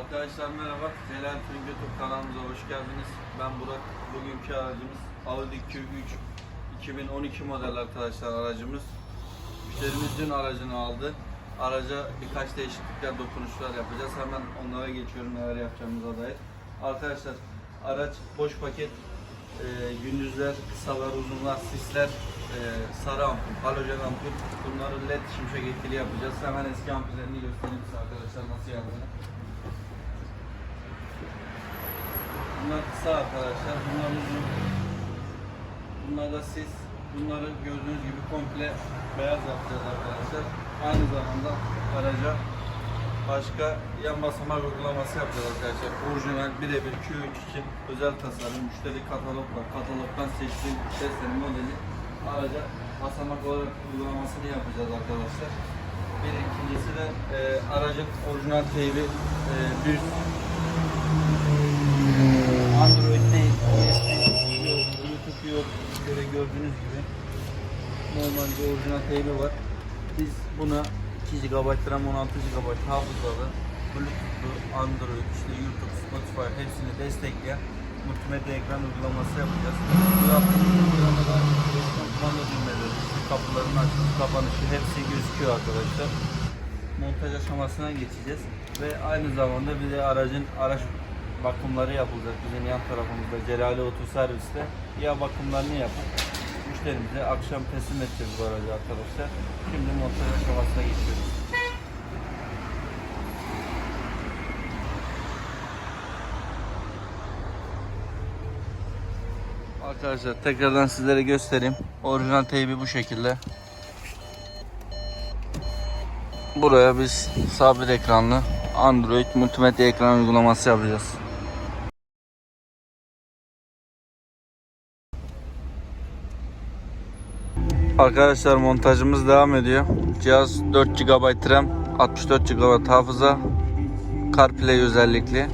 Arkadaşlar merhaba. Celal Tüm YouTube kanalımıza hoş geldiniz. Ben Burak. Bugünkü aracımız Audi Q3 2012 model arkadaşlar aracımız. Müşterimiz dün aracını aldı. Araca birkaç değişiklikler, dokunuşlar yapacağız. Hemen onlara geçiyorum neler yapacağımıza dair. Arkadaşlar araç boş paket, e, gündüzler, kısalar, uzunlar, sisler, e, sarı ampul, halojen ampul. Bunları led şimşek etkili yapacağız. Hemen eski ampullerini göstereyim size arkadaşlar nasıl yaptığını. Bunlar kısa arkadaşlar. Bunlar uzun. Bunlar da sis. Bunları gördüğünüz gibi komple beyaz yapacağız arkadaşlar. Aynı zamanda araca başka yan basamak uygulaması yapacağız arkadaşlar. Orijinal birebir Q3 için özel tasarım, müşteri katalogla, katalogdan seçtiğim seslerin modeli araca basamak olarak uygulamasını yapacağız arkadaşlar. Bir ikincisi de e, aracın orijinal teybi e, bir Android değil, USB yok. Şöyle gördüğünüz gibi normal bir orijinal teybi var. Biz buna 2 GB RAM 16 GB hafızalı Bluetooth'lu Android, işte YouTube, Spotify hepsini destekleyen multimedya ekran uygulaması yapacağız. Bu yaptığımız uygulamada kumanda düğmeleri, kapıların açılıp kapanışı hepsi gözüküyor arkadaşlar. Montaj aşamasına geçeceğiz ve aynı zamanda bir de aracın araç bakımları yapılacak. Bizim yan tarafımızda Celali Oto Servis'te ya bakımlarını yapıp müşterimize akşam teslim edeceğiz bu aracı arkadaşlar. Şimdi montaj aşamasına geçiyoruz. Arkadaşlar tekrardan sizlere göstereyim. Orijinal teybi bu şekilde. Buraya biz sabit ekranlı Android multimedya ekran uygulaması yapacağız. Arkadaşlar montajımız devam ediyor. Cihaz 4 GB RAM, 64 GB hafıza, CarPlay özellikli.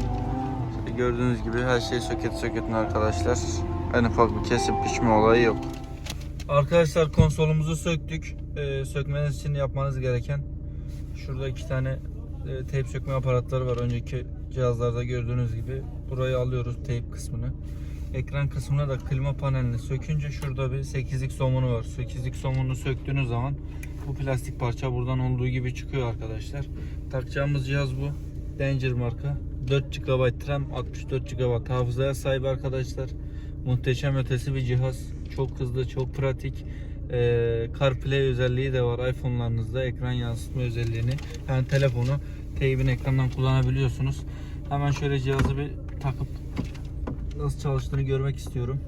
İşte gördüğünüz gibi her şey söket söketli arkadaşlar. En ufak bir kesip biçme olayı yok. Arkadaşlar konsolumuzu söktük. Ee, sökmeniz için yapmanız gereken şurada iki tane e, teyp sökme aparatları var. Önceki cihazlarda gördüğünüz gibi. Burayı alıyoruz teyp kısmını. Ekran kısmına da klima panelini sökünce şurada bir 8'lik somunu var. 8'lik somunu söktüğünüz zaman bu plastik parça buradan olduğu gibi çıkıyor arkadaşlar. Takacağımız cihaz bu. Danger marka. 4 GB RAM, 64 GB hafızaya sahip arkadaşlar. Muhteşem ötesi bir cihaz. Çok hızlı, çok pratik. Ee, CarPlay özelliği de var iPhone'larınızda ekran yansıtma özelliğini. Yani telefonu teybin ekrandan kullanabiliyorsunuz. Hemen şöyle cihazı bir takıp nasıl çalıştığını görmek istiyorum.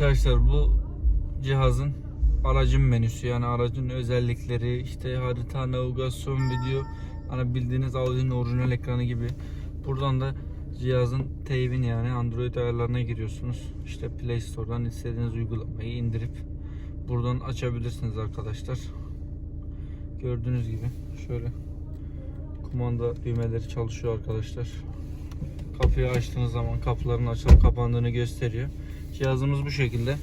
Arkadaşlar bu cihazın aracın menüsü yani aracın özellikleri işte harita, navigasyon, video hani bildiğiniz Audi'nin orijinal ekranı gibi. Buradan da cihazın teybin yani Android ayarlarına giriyorsunuz. İşte Play Store'dan istediğiniz uygulamayı indirip buradan açabilirsiniz arkadaşlar. Gördüğünüz gibi şöyle kumanda düğmeleri çalışıyor arkadaşlar. Kapıyı açtığınız zaman kapıların açılıp kapandığını gösteriyor. Cihazımız bu şekilde.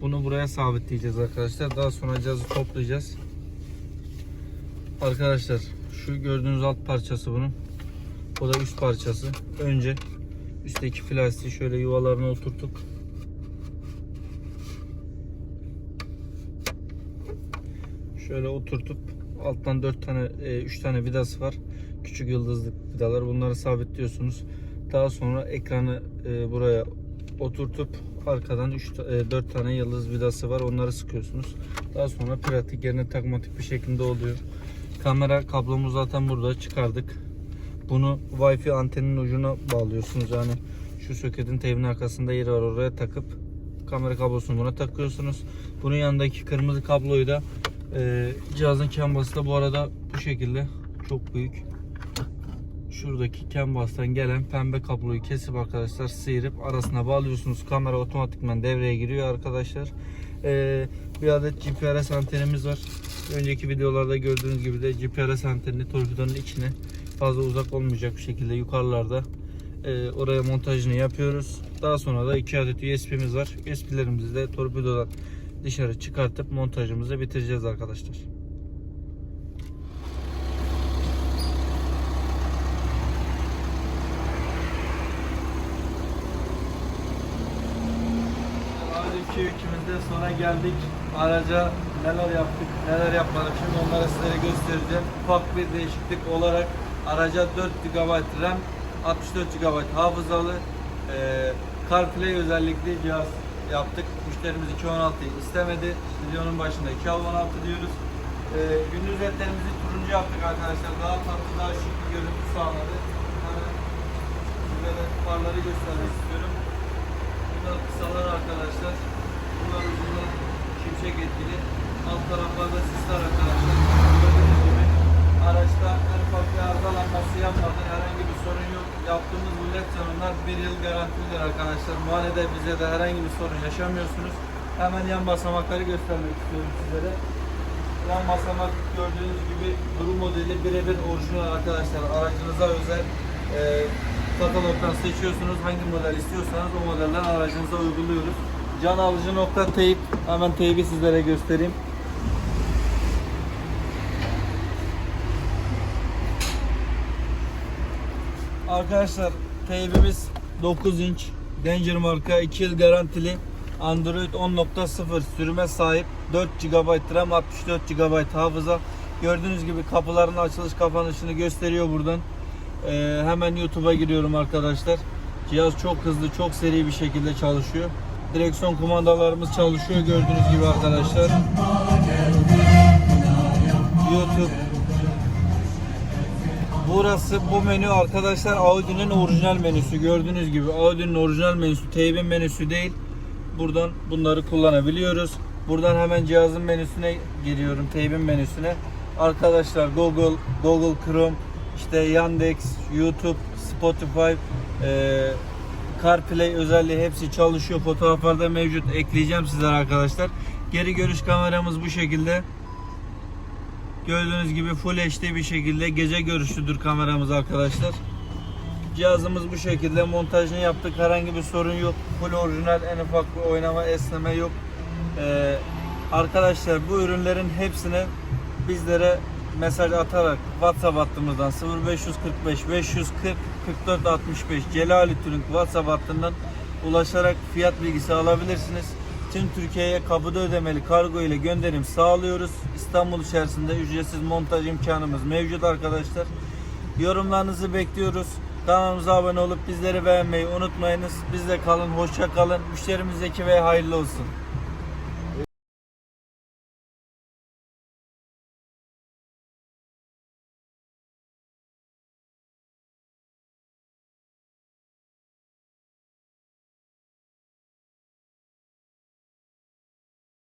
Bunu buraya sabitleyeceğiz arkadaşlar. Daha sonra cihazı toplayacağız. Arkadaşlar şu gördüğünüz alt parçası bunun. O da üst parçası. Önce üstteki plastiği şöyle yuvalarına oturtup şöyle oturtup alttan 4 tane 3 tane vidası var. Küçük yıldızlık vidalar. Bunları sabitliyorsunuz. Daha sonra ekranı e, buraya oturtup arkadan 3 4 tane yıldız vidası var. Onları sıkıyorsunuz. Daha sonra pratik yerine takmatik bir şekilde oluyor. Kamera kablomuz zaten burada çıkardık. Bunu Wi-Fi antenin ucuna bağlıyorsunuz yani şu soketin teybin arkasında yeri var oraya takıp kamera kablosunu buna takıyorsunuz. Bunun yanındaki kırmızı kabloyu da e, cihazın kembası da bu arada bu şekilde çok büyük. Şuradaki kembastan gelen pembe kabloyu kesip arkadaşlar sıyırıp arasına bağlıyorsunuz. Kamera otomatikman devreye giriyor arkadaşlar. E, bir adet GPRS antenimiz var. Önceki videolarda gördüğünüz gibi de GPRS antenini torpidonun içine fazla uzak olmayacak bir şekilde yukarılarda e, oraya montajını yapıyoruz. Daha sonra da iki adet USB'miz var. USB'lerimizi de torpidodan dışarı çıkartıp montajımızı bitireceğiz arkadaşlar. Abi yükümüzden sonra geldik. Araca neler yaptık, neler yapmadık. Şimdi onları sizlere göstereceğim. Ufak bir değişiklik olarak araca 4 GB RAM, 64 GB hafızalı e, CarPlay özellikli cihaz yaptık. Müşterimiz 216'yı istemedi. Videonun başında 216 diyoruz. E, gündüz etlerimizi turuncu yaptık arkadaşlar. Daha tatlı, daha şık bir görüntü sağladı. Hemen sizlere farları göstermek istiyorum. Bunlar kısalar arkadaşlar. Uzunlar şimşek etkili. Alt taraflarda sisler arkadaşlar. Gördüğünüz gibi araçta en ufak bir arızalanması yapmadı. Herhangi bir sorun yok. Yaptığımız bu led canonlar bir yıl garantilidir arkadaşlar. Muayenede bize de herhangi bir sorun yaşamıyorsunuz. Hemen yan basamakları göstermek istiyorum sizlere. Yan basamak gördüğünüz gibi Duru modeli birebir orijinal arkadaşlar. Aracınıza özel e, katalogdan seçiyorsunuz. Hangi model istiyorsanız o modelden aracınıza uyguluyoruz. Can alıcı nokta teyip. Hemen teybi sizlere göstereyim. Arkadaşlar teybimiz 9 inç Danger marka 2 yıl garantili Android 10.0 sürüme sahip 4 GB RAM 64 GB hafıza Gördüğünüz gibi kapıların açılış kapanışını gösteriyor buradan Ee, Hemen YouTube'a giriyorum arkadaşlar Cihaz çok hızlı çok seri bir şekilde çalışıyor Direksiyon kumandalarımız çalışıyor gördüğünüz gibi arkadaşlar YouTube Burası bu menü arkadaşlar Audi'nin orijinal menüsü. Gördüğünüz gibi Audi'nin orijinal menüsü. Teybin menüsü değil. Buradan bunları kullanabiliyoruz. Buradan hemen cihazın menüsüne giriyorum. Teybin menüsüne. Arkadaşlar Google, Google Chrome, işte Yandex, YouTube, Spotify, e, CarPlay özelliği hepsi çalışıyor. Fotoğraflarda mevcut. Ekleyeceğim sizlere arkadaşlar. Geri görüş kameramız bu şekilde. Gördüğünüz gibi Full HD bir şekilde gece görüşlüdür kameramız arkadaşlar. Cihazımız bu şekilde montajını yaptık. Herhangi bir sorun yok. Full orijinal en ufak bir oynama esneme yok. Ee, arkadaşlar bu ürünlerin hepsine bizlere mesaj atarak WhatsApp hattımızdan 0545 540 44 65 Celali Türk WhatsApp hattından ulaşarak fiyat bilgisi alabilirsiniz. Tüm Türkiye'ye kapıda ödemeli kargo ile gönderim sağlıyoruz. İstanbul içerisinde ücretsiz montaj imkanımız mevcut arkadaşlar. Yorumlarınızı bekliyoruz. Kanalımıza abone olup bizleri beğenmeyi unutmayınız. Bizle kalın, hoşça kalın. Müşterimizdeki ve hayırlı olsun.